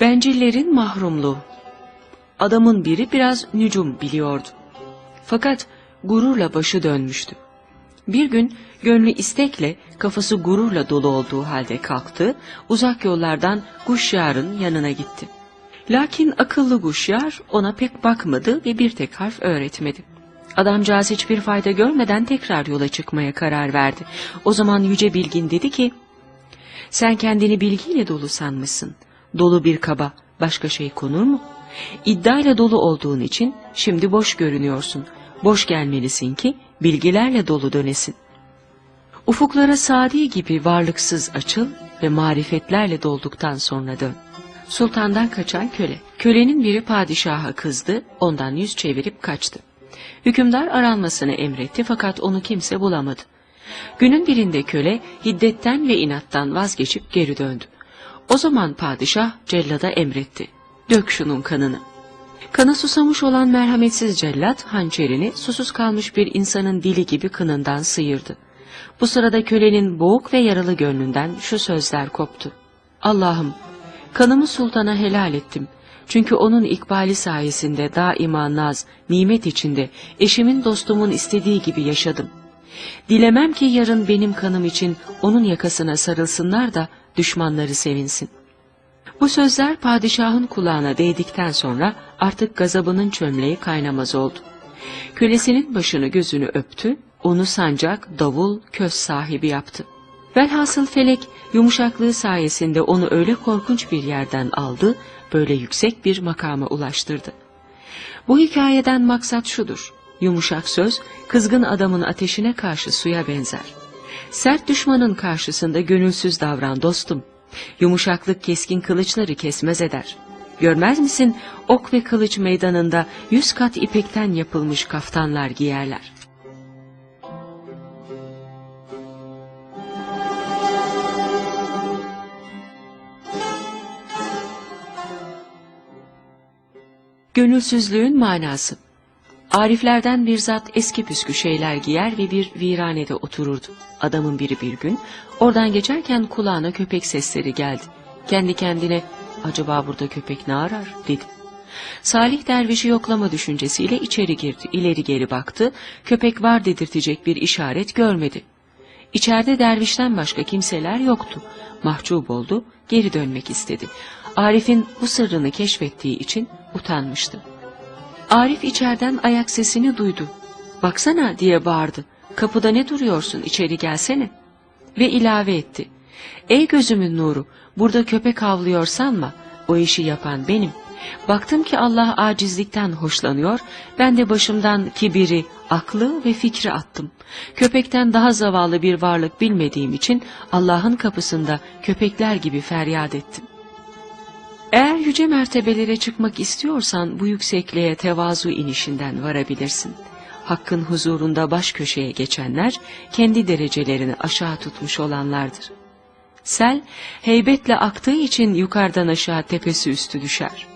Bencillerin mahrumluğu. Adamın biri biraz nücum biliyordu. Fakat gururla başı dönmüştü. Bir gün gönlü istekle, kafası gururla dolu olduğu halde kalktı, uzak yollardan Guşyar'ın yanına gitti. Lakin akıllı Guşyar ona pek bakmadı ve bir tek harf öğretmedi. Adamcağız hiçbir fayda görmeden tekrar yola çıkmaya karar verdi. O zaman Yüce Bilgin dedi ki, sen kendini bilgiyle dolu sanmışsın. Dolu bir kaba başka şey konur mu? İddiayla dolu olduğun için şimdi boş görünüyorsun. Boş gelmelisin ki bilgilerle dolu dönesin. Ufuklara sadi gibi varlıksız açıl ve marifetlerle dolduktan sonra dön. Sultandan kaçan köle. Kölenin biri padişaha kızdı, ondan yüz çevirip kaçtı. Hükümdar aranmasını emretti fakat onu kimse bulamadı. Günün birinde köle hiddetten ve inattan vazgeçip geri döndü. O zaman padişah cellada emretti. Dök şunun kanını. Kana susamış olan merhametsiz cellat hançerini susuz kalmış bir insanın dili gibi kınından sıyırdı. Bu sırada kölenin boğuk ve yaralı gönlünden şu sözler koptu. Allah'ım kanımı sultana helal ettim. Çünkü onun ikbali sayesinde daima naz, nimet içinde eşimin dostumun istediği gibi yaşadım. Dilemem ki yarın benim kanım için onun yakasına sarılsınlar da düşmanları sevinsin. Bu sözler padişahın kulağına değdikten sonra artık gazabının çömleği kaynamaz oldu. Kölesinin başını gözünü öptü, onu sancak, davul, köz sahibi yaptı. Velhasıl felek yumuşaklığı sayesinde onu öyle korkunç bir yerden aldı, böyle yüksek bir makama ulaştırdı. Bu hikayeden maksat şudur. Yumuşak söz, kızgın adamın ateşine karşı suya benzer. Sert düşmanın karşısında gönülsüz davran dostum. Yumuşaklık keskin kılıçları kesmez eder. Görmez misin ok ve kılıç meydanında yüz kat ipekten yapılmış kaftanlar giyerler. Gönülsüzlüğün manası Ariflerden bir zat eski püskü şeyler giyer ve bir viranede otururdu. Adamın biri bir gün oradan geçerken kulağına köpek sesleri geldi. Kendi kendine acaba burada köpek ne arar dedi. Salih dervişi yoklama düşüncesiyle içeri girdi. İleri geri baktı. Köpek var dedirtecek bir işaret görmedi. İçeride dervişten başka kimseler yoktu. Mahcup oldu, geri dönmek istedi. Arif'in bu sırrını keşfettiği için utanmıştı. Arif içeriden ayak sesini duydu. Baksana diye bağırdı. Kapıda ne duruyorsun içeri gelsene. Ve ilave etti. Ey gözümün nuru burada köpek havlıyor sanma. O işi yapan benim. Baktım ki Allah acizlikten hoşlanıyor. Ben de başımdan kibiri, aklı ve fikri attım. Köpekten daha zavallı bir varlık bilmediğim için Allah'ın kapısında köpekler gibi feryat ettim. Eğer yüce mertebelere çıkmak istiyorsan bu yüksekliğe tevazu inişinden varabilirsin. Hakkın huzurunda baş köşeye geçenler kendi derecelerini aşağı tutmuş olanlardır. Sel heybetle aktığı için yukarıdan aşağı tepesi üstü düşer.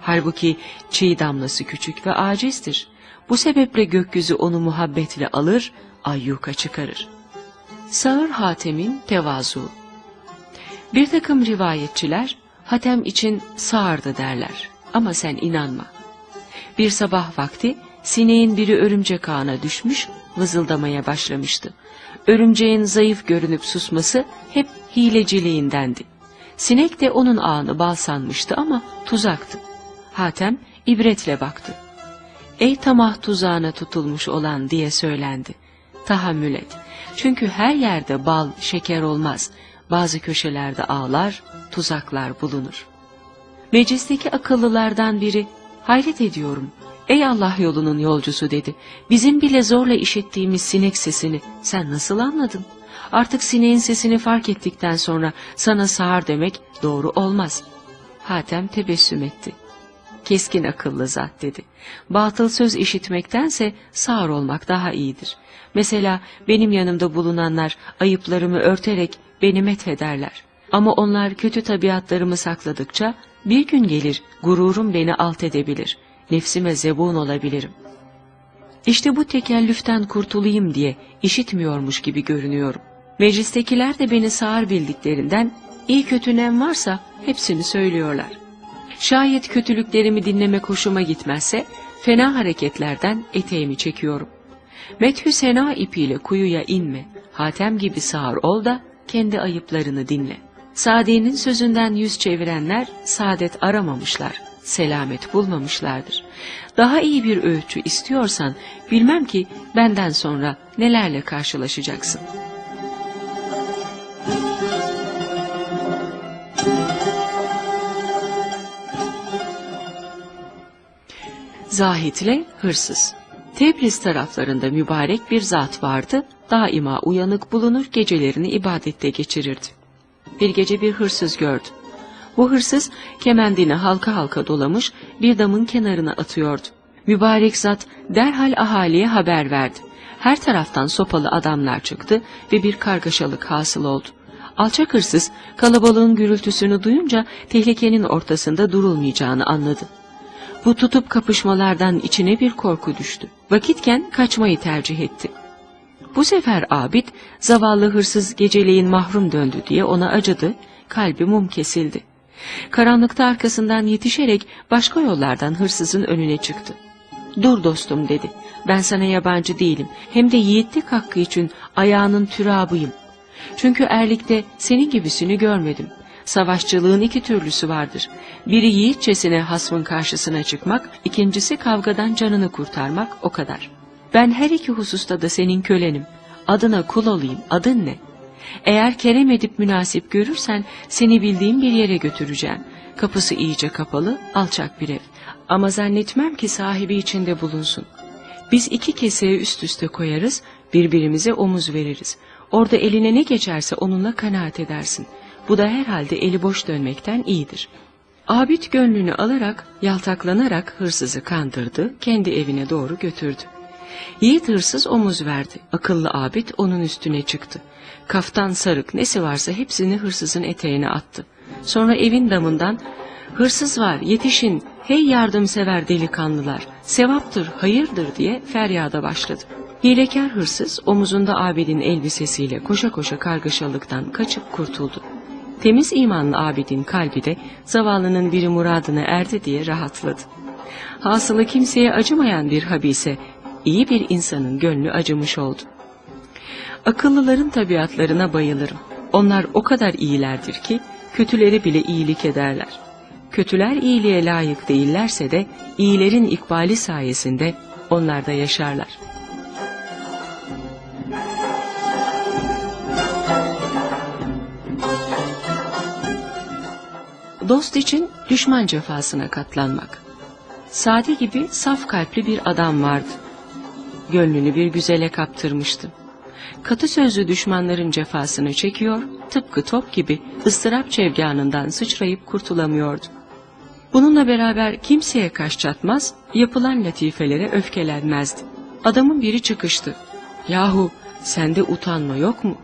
Halbuki çiğ damlası küçük ve acizdir. Bu sebeple gökyüzü onu muhabbetle alır, ayyuka çıkarır. Sağır Hatem'in tevazu Bir takım rivayetçiler Hatem için sağırdı derler ama sen inanma. Bir sabah vakti sineğin biri örümcek ağına düşmüş vızıldamaya başlamıştı. Örümceğin zayıf görünüp susması hep hileciliğindendi. Sinek de onun ağını bal sanmıştı ama tuzaktı. Hatem ibretle baktı. Ey tamah tuzağına tutulmuş olan diye söylendi. Tahammül et. Çünkü her yerde bal, şeker olmaz. Bazı köşelerde ağlar, tuzaklar bulunur. Meclisteki akıllılardan biri, hayret ediyorum, ey Allah yolunun yolcusu dedi. Bizim bile zorla işittiğimiz sinek sesini sen nasıl anladın? Artık sineğin sesini fark ettikten sonra sana sağır demek doğru olmaz. Hatem tebessüm etti. Keskin akıllı zat dedi. Batıl söz işitmektense sağır olmak daha iyidir. Mesela benim yanımda bulunanlar ayıplarımı örterek beni methederler. Ama onlar kötü tabiatlarımı sakladıkça bir gün gelir gururum beni alt edebilir. Nefsime zebun olabilirim. İşte bu tekellüften kurtulayım diye işitmiyormuş gibi görünüyorum. Meclistekiler de beni sağır bildiklerinden iyi kötü nem varsa hepsini söylüyorlar. Şayet kötülüklerimi dinlemek hoşuma gitmezse fena hareketlerden eteğimi çekiyorum. Methü sena ipiyle kuyuya inme, hatem gibi sağır ol da kendi ayıplarını dinle. Sadi'nin sözünden yüz çevirenler saadet aramamışlar, selamet bulmamışlardır. Daha iyi bir öğütçü istiyorsan bilmem ki benden sonra nelerle karşılaşacaksın. Zahitle hırsız. Tebriz taraflarında mübarek bir zat vardı, daima uyanık bulunur gecelerini ibadette geçirirdi. Bir gece bir hırsız gördü. Bu hırsız kemendini halka halka dolamış bir damın kenarına atıyordu. Mübarek zat derhal ahaliye haber verdi. Her taraftan sopalı adamlar çıktı ve bir kargaşalık hasıl oldu. Alçak hırsız kalabalığın gürültüsünü duyunca tehlikenin ortasında durulmayacağını anladı. Bu tutup kapışmalardan içine bir korku düştü. Vakitken kaçmayı tercih etti. Bu sefer abid zavallı hırsız geceleyin mahrum döndü diye ona acıdı, kalbi mum kesildi. Karanlıkta arkasından yetişerek başka yollardan hırsızın önüne çıktı. Dur dostum dedi, ben sana yabancı değilim, hem de yiğitlik hakkı için ayağının türabıyım. Çünkü erlikte senin gibisini görmedim. Savaşçılığın iki türlüsü vardır. Biri yiğitçesine hasmın karşısına çıkmak, ikincisi kavgadan canını kurtarmak o kadar. Ben her iki hususta da senin kölenim. Adına kul olayım, adın ne? Eğer kerem edip münasip görürsen seni bildiğim bir yere götüreceğim. Kapısı iyice kapalı, alçak bir ev. Ama zannetmem ki sahibi içinde bulunsun. Biz iki keseye üst üste koyarız, birbirimize omuz veririz. Orada eline ne geçerse onunla kanaat edersin. Bu da herhalde eli boş dönmekten iyidir. Abid gönlünü alarak, yaltaklanarak hırsızı kandırdı, kendi evine doğru götürdü. Yiğit hırsız omuz verdi. Akıllı abid onun üstüne çıktı. Kaftan sarık nesi varsa hepsini hırsızın eteğine attı. Sonra evin damından hırsız var yetişin hey yardımsever delikanlılar sevaptır hayırdır diye feryada başladı. Hilekar hırsız omuzunda abidin elbisesiyle koşa koşa kargaşalıktan kaçıp kurtuldu. Temiz imanlı abidin kalbi de zavallının biri muradına erdi diye rahatladı. Hasılı kimseye acımayan bir habise, iyi bir insanın gönlü acımış oldu. Akıllıların tabiatlarına bayılırım. Onlar o kadar iyilerdir ki kötüleri bile iyilik ederler. Kötüler iyiliğe layık değillerse de iyilerin ikbali sayesinde onlar da yaşarlar. Dost için düşman cefasına katlanmak. Sade gibi saf kalpli bir adam vardı. Gönlünü bir güzele kaptırmıştı. Katı sözlü düşmanların cefasını çekiyor, tıpkı top gibi ıstırap çevganından sıçrayıp kurtulamıyordu. Bununla beraber kimseye kaş çatmaz, yapılan latifelere öfkelenmezdi. Adamın biri çıkıştı. Yahu sende utanma yok mu?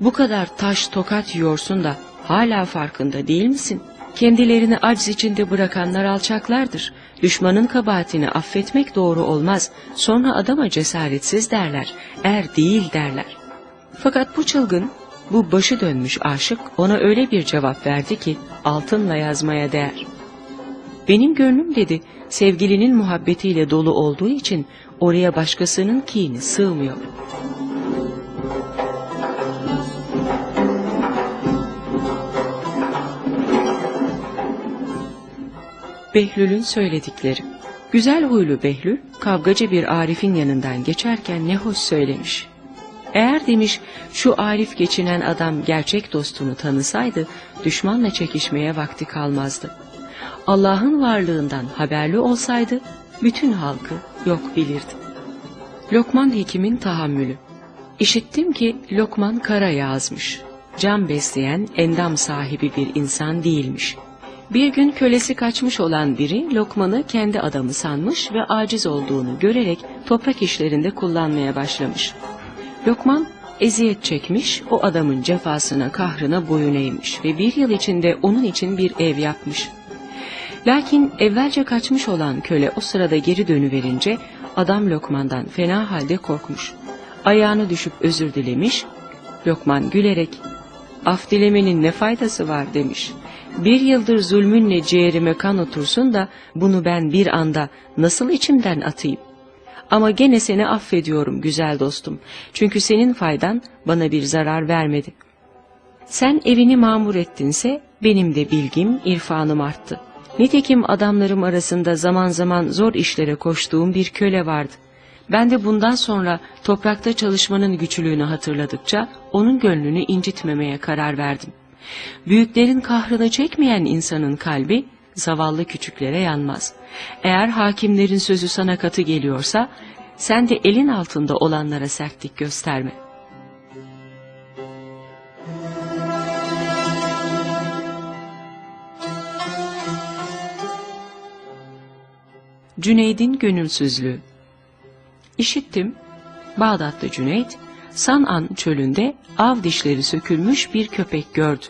Bu kadar taş tokat yiyorsun da hala farkında değil misin? Kendilerini acz içinde bırakanlar alçaklardır. Düşmanın kabahatini affetmek doğru olmaz. Sonra adama cesaretsiz derler, er değil derler. Fakat bu çılgın, bu başı dönmüş aşık ona öyle bir cevap verdi ki altınla yazmaya değer. Benim gönlüm dedi, sevgilinin muhabbetiyle dolu olduğu için oraya başkasının kini sığmıyor. Behlül'ün söyledikleri. Güzel huylu Behlül, kavgacı bir Arif'in yanından geçerken ne hoş söylemiş. Eğer demiş şu Arif geçinen adam gerçek dostunu tanısaydı, düşmanla çekişmeye vakti kalmazdı. Allah'ın varlığından haberli olsaydı, bütün halkı yok bilirdi. Lokman Hekim'in tahammülü. İşittim ki Lokman kara yazmış. Can besleyen, endam sahibi bir insan değilmiş.'' Bir gün kölesi kaçmış olan biri Lokman'ı kendi adamı sanmış ve aciz olduğunu görerek toprak işlerinde kullanmaya başlamış. Lokman eziyet çekmiş, o adamın cefasına kahrına boyun eğmiş ve bir yıl içinde onun için bir ev yapmış. Lakin evvelce kaçmış olan köle o sırada geri dönüverince Adam Lokman'dan fena halde korkmuş. Ayağını düşüp özür dilemiş. Lokman gülerek af dilemenin ne faydası var demiş. Bir yıldır zulmünle ciğerime kan otursun da bunu ben bir anda nasıl içimden atayım? Ama gene seni affediyorum güzel dostum. Çünkü senin faydan bana bir zarar vermedi. Sen evini mamur ettinse benim de bilgim, irfanım arttı. Nitekim adamlarım arasında zaman zaman zor işlere koştuğum bir köle vardı. Ben de bundan sonra toprakta çalışmanın güçlüğünü hatırladıkça onun gönlünü incitmemeye karar verdim. Büyüklerin kahrını çekmeyen insanın kalbi zavallı küçüklere yanmaz. Eğer hakimlerin sözü sana katı geliyorsa sen de elin altında olanlara sertlik gösterme. Cüneyd'in gönülsüzlüğü İşittim, Bağdatlı Cüneyt, San'an çölünde av dişleri sökülmüş bir köpek gördü.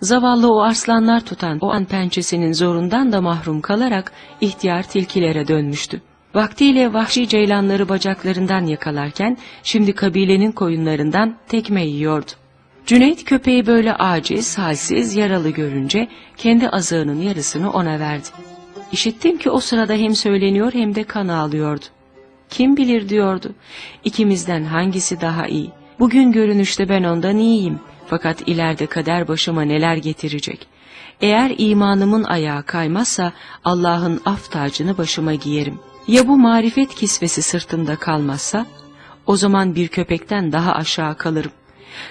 Zavallı o arslanlar tutan o an pençesinin zorundan da mahrum kalarak ihtiyar tilkilere dönmüştü. Vaktiyle vahşi ceylanları bacaklarından yakalarken şimdi kabilenin koyunlarından tekme yiyordu. Cüneyt köpeği böyle aciz, halsiz, yaralı görünce kendi azığının yarısını ona verdi. İşittim ki o sırada hem söyleniyor hem de kan ağlıyordu. Kim bilir diyordu. İkimizden hangisi daha iyi? Bugün görünüşte ben ondan iyiyim. Fakat ileride kader başıma neler getirecek? Eğer imanımın ayağı kaymazsa Allah'ın af tacını başıma giyerim. Ya bu marifet kisvesi sırtımda kalmazsa? O zaman bir köpekten daha aşağı kalırım.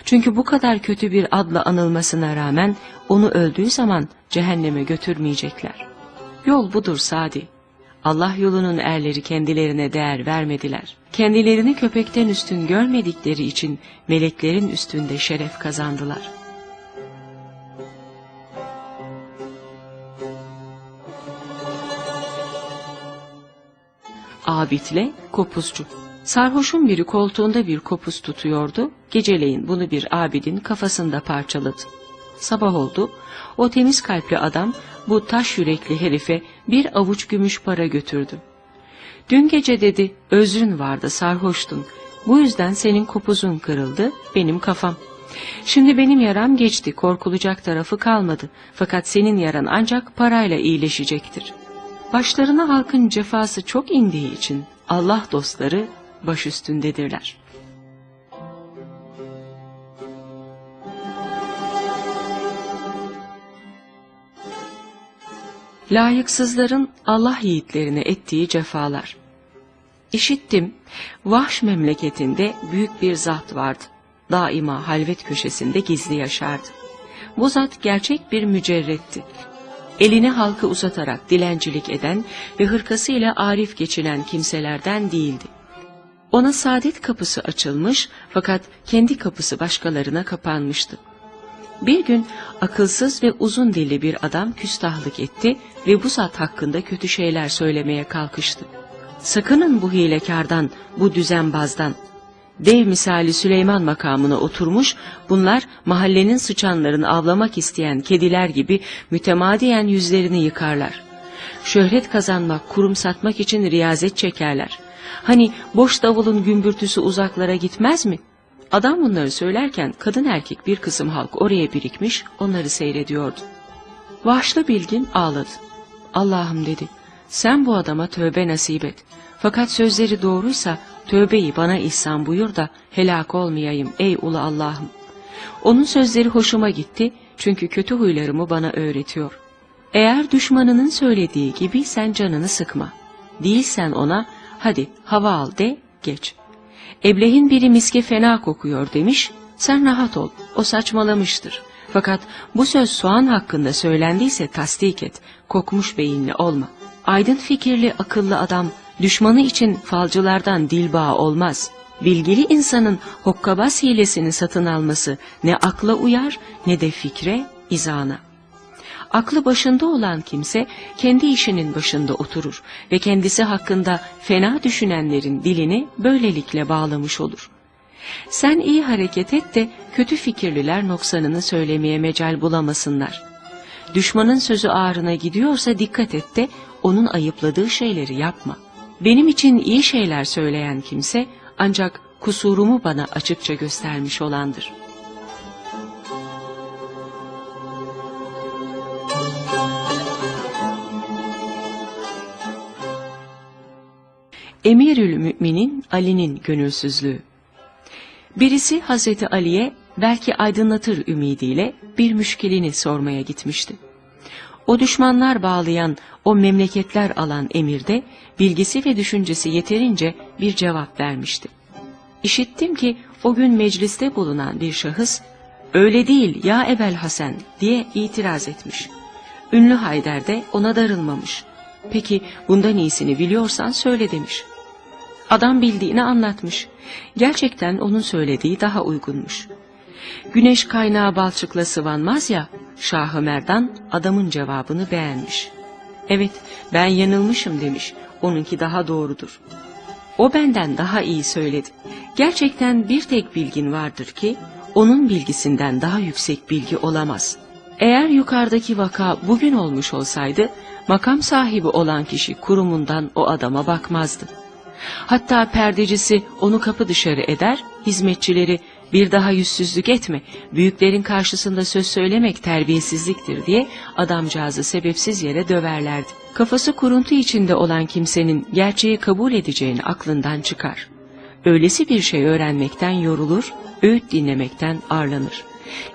Çünkü bu kadar kötü bir adla anılmasına rağmen onu öldüğü zaman cehenneme götürmeyecekler. Yol budur Sadi. Allah yolunun erleri kendilerine değer vermediler. Kendilerini köpekten üstün görmedikleri için meleklerin üstünde şeref kazandılar. Abitle kopuzcu. Sarhoşun biri koltuğunda bir kopuz tutuyordu. Geceleyin bunu bir abidin kafasında parçaladı. Sabah oldu. O temiz kalpli adam bu taş yürekli herife bir avuç gümüş para götürdü. Dün gece dedi özrün vardı sarhoştun. Bu yüzden senin kopuzun kırıldı benim kafam. Şimdi benim yaram geçti korkulacak tarafı kalmadı. Fakat senin yaran ancak parayla iyileşecektir. Başlarına halkın cefası çok indiği için Allah dostları baş üstündedirler. Layıksızların Allah yiğitlerine ettiği cefalar. İşittim, Vahş memleketinde büyük bir zat vardı. Daima halvet köşesinde gizli yaşardı. Bu zat gerçek bir mücerretti. Elini halkı uzatarak dilencilik eden ve hırkasıyla arif geçinen kimselerden değildi. Ona saadet kapısı açılmış fakat kendi kapısı başkalarına kapanmıştı. Bir gün akılsız ve uzun dilli bir adam küstahlık etti ve bu zat hakkında kötü şeyler söylemeye kalkıştı. Sakının bu hilekardan, bu düzenbazdan. Dev misali Süleyman makamına oturmuş, bunlar mahallenin sıçanlarını avlamak isteyen kediler gibi mütemadiyen yüzlerini yıkarlar. Şöhret kazanmak, kurum satmak için riyazet çekerler. Hani boş davulun gümbürtüsü uzaklara gitmez mi?'' Adam bunları söylerken kadın erkek bir kısım halk oraya birikmiş onları seyrediyordu. Vahşlı bilgin ağladı. Allah'ım dedi sen bu adama tövbe nasip et. Fakat sözleri doğruysa tövbeyi bana ihsan buyur da helak olmayayım ey ulu Allah'ım. Onun sözleri hoşuma gitti çünkü kötü huylarımı bana öğretiyor. Eğer düşmanının söylediği gibi sen canını sıkma. Değilsen ona hadi hava al de geç.'' Eblehin biri miske fena kokuyor demiş, sen rahat ol, o saçmalamıştır. Fakat bu söz soğan hakkında söylendiyse tasdik et, kokmuş beyinli olma. Aydın fikirli, akıllı adam, düşmanı için falcılardan dilba olmaz. Bilgili insanın hokkabaz hilesini satın alması ne akla uyar ne de fikre, izana. Aklı başında olan kimse kendi işinin başında oturur ve kendisi hakkında fena düşünenlerin dilini böylelikle bağlamış olur. Sen iyi hareket et de kötü fikirliler noksanını söylemeye mecal bulamasınlar. Düşmanın sözü ağrına gidiyorsa dikkat et de onun ayıpladığı şeyleri yapma. Benim için iyi şeyler söyleyen kimse ancak kusurumu bana açıkça göstermiş olandır. Emirül Müminin Ali'nin gönülsüzlüğü. Birisi Hazreti Ali'ye belki aydınlatır ümidiyle bir müşkilini sormaya gitmişti. O düşmanlar bağlayan, o memleketler alan emirde bilgisi ve düşüncesi yeterince bir cevap vermişti. İşittim ki o gün mecliste bulunan bir şahıs, öyle değil ya Ebel Hasan diye itiraz etmiş. Ünlü Haydar de ona darılmamış. Peki bundan iyisini biliyorsan söyle demiş. Adam bildiğini anlatmış. Gerçekten onun söylediği daha uygunmuş. Güneş kaynağı balçıkla sıvanmaz ya, Şah-ı Merdan adamın cevabını beğenmiş. Evet, ben yanılmışım demiş, onunki daha doğrudur. O benden daha iyi söyledi. Gerçekten bir tek bilgin vardır ki, onun bilgisinden daha yüksek bilgi olamaz. Eğer yukarıdaki vaka bugün olmuş olsaydı, makam sahibi olan kişi kurumundan o adama bakmazdı. Hatta perdecisi onu kapı dışarı eder, hizmetçileri bir daha yüzsüzlük etme, büyüklerin karşısında söz söylemek terbiyesizliktir diye adamcağızı sebepsiz yere döverlerdi. Kafası kuruntu içinde olan kimsenin gerçeği kabul edeceğini aklından çıkar. Öylesi bir şey öğrenmekten yorulur, öğüt dinlemekten arlanır.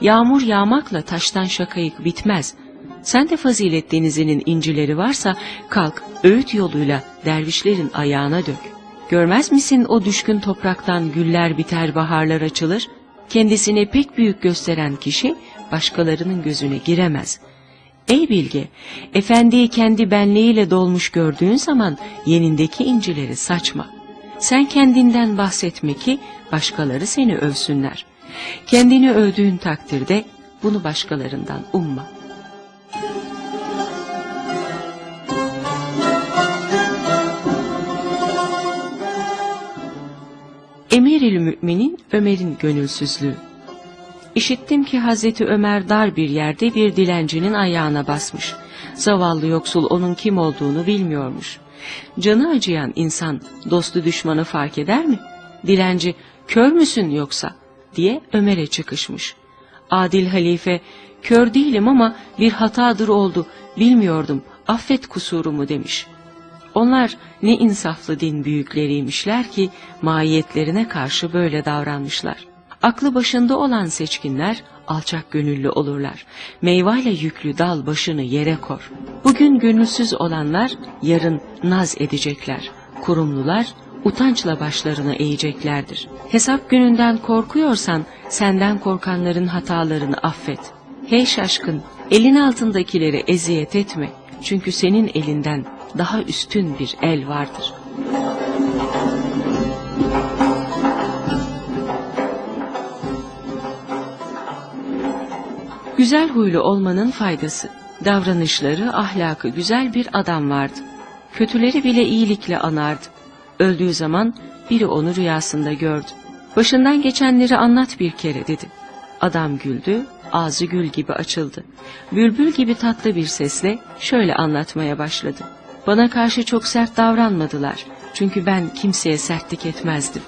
Yağmur yağmakla taştan şakayık bitmez. Sen de fazilet denizinin incileri varsa kalk öğüt yoluyla dervişlerin ayağına dök. Görmez misin o düşkün topraktan güller biter baharlar açılır? Kendisini pek büyük gösteren kişi başkalarının gözüne giremez. Ey bilge, efendiyi kendi benliğiyle dolmuş gördüğün zaman yenindeki incileri saçma. Sen kendinden bahsetme ki başkaları seni övsünler. Kendini övdüğün takdirde bunu başkalarından umma. Emiril Müminin Ömer'in gönülsüzlüğü. İşittim ki Hazreti Ömer dar bir yerde bir dilencinin ayağına basmış. Zavallı yoksul onun kim olduğunu bilmiyormuş. Canı acıyan insan dostu düşmanı fark eder mi? Dilenci kör müsün yoksa diye Ömer'e çıkışmış. Adil halife kör değilim ama bir hatadır oldu bilmiyordum affet kusurumu demiş.'' Onlar ne insaflı din büyükleriymişler ki mahiyetlerine karşı böyle davranmışlar. Aklı başında olan seçkinler alçak gönüllü olurlar. Meyveyle yüklü dal başını yere kor. Bugün gönülsüz olanlar yarın naz edecekler. Kurumlular utançla başlarını eğeceklerdir. Hesap gününden korkuyorsan senden korkanların hatalarını affet. Hey şaşkın, elin altındakileri eziyet etme. Çünkü senin elinden daha üstün bir el vardır. Güzel huylu olmanın faydası. Davranışları, ahlakı güzel bir adam vardı. Kötüleri bile iyilikle anardı. Öldüğü zaman biri onu rüyasında gördü. Başından geçenleri anlat bir kere dedi. Adam güldü, ağzı gül gibi açıldı. Bülbül gibi tatlı bir sesle şöyle anlatmaya başladı. Bana karşı çok sert davranmadılar. Çünkü ben kimseye sertlik etmezdim.